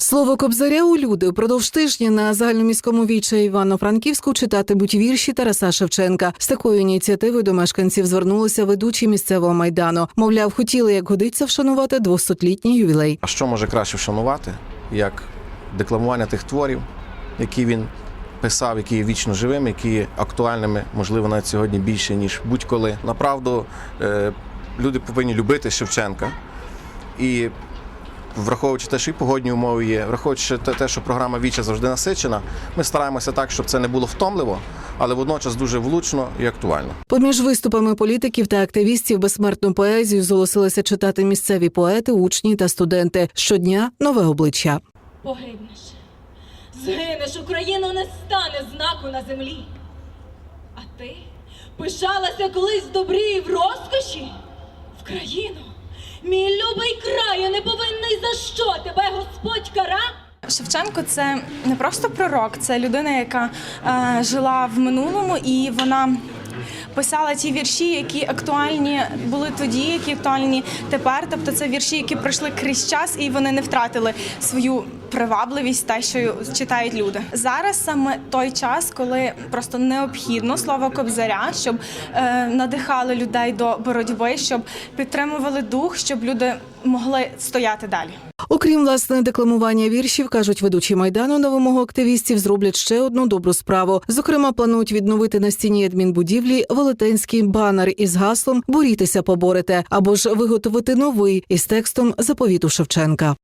Слово Кобзаря у люди упродовж тижня на загальноміському віче Івано-Франківську читатимуть вірші Тараса Шевченка. З такою ініціативою до мешканців звернулися ведучі місцевого майдану. Мовляв, хотіли як годиться вшанувати 200-літній ювілей. А що може краще вшанувати, як декламування тих творів, які він писав, які є вічно живими, які є актуальними, можливо, навіть сьогодні більше, ніж будь-коли. Направду, е, люди повинні любити Шевченка. І враховуючи те, що і погодні умови є, враховуючи те, те, що програма Віча завжди насичена, ми стараємося так, щоб це не було втомливо, але водночас дуже влучно і актуально. Поміж виступами політиків та активістів безсмертну поезію зголосилися читати місцеві поети, учні та студенти. Щодня нове обличчя. Погибнеш. Згинеш, Україна не стане знаку на землі. А ти пишалася колись в добрі і в розкоші? В країну. Мій любий краю не повинний за що тебе Господь кара? Шевченко це не просто пророк, це людина, яка е, жила в минулому, і вона писала ті вірші, які актуальні були тоді, які актуальні тепер. Тобто це вірші, які пройшли крізь час, і вони не втратили свою привабливість, те, що читають люди. Зараз саме той час, коли просто необхідно слово кобзаря, щоб е, надихали людей до боротьби, щоб підтримували дух, щоб люди могли стояти далі. Окрім власне декламування віршів, кажуть ведучі майдану на вимогу активістів зроблять ще одну добру справу. Зокрема, планують відновити на стіні адмінбудівлі велетенський банер із гаслом Борітеся, поборете або ж виготовити новий із текстом заповіту Шевченка.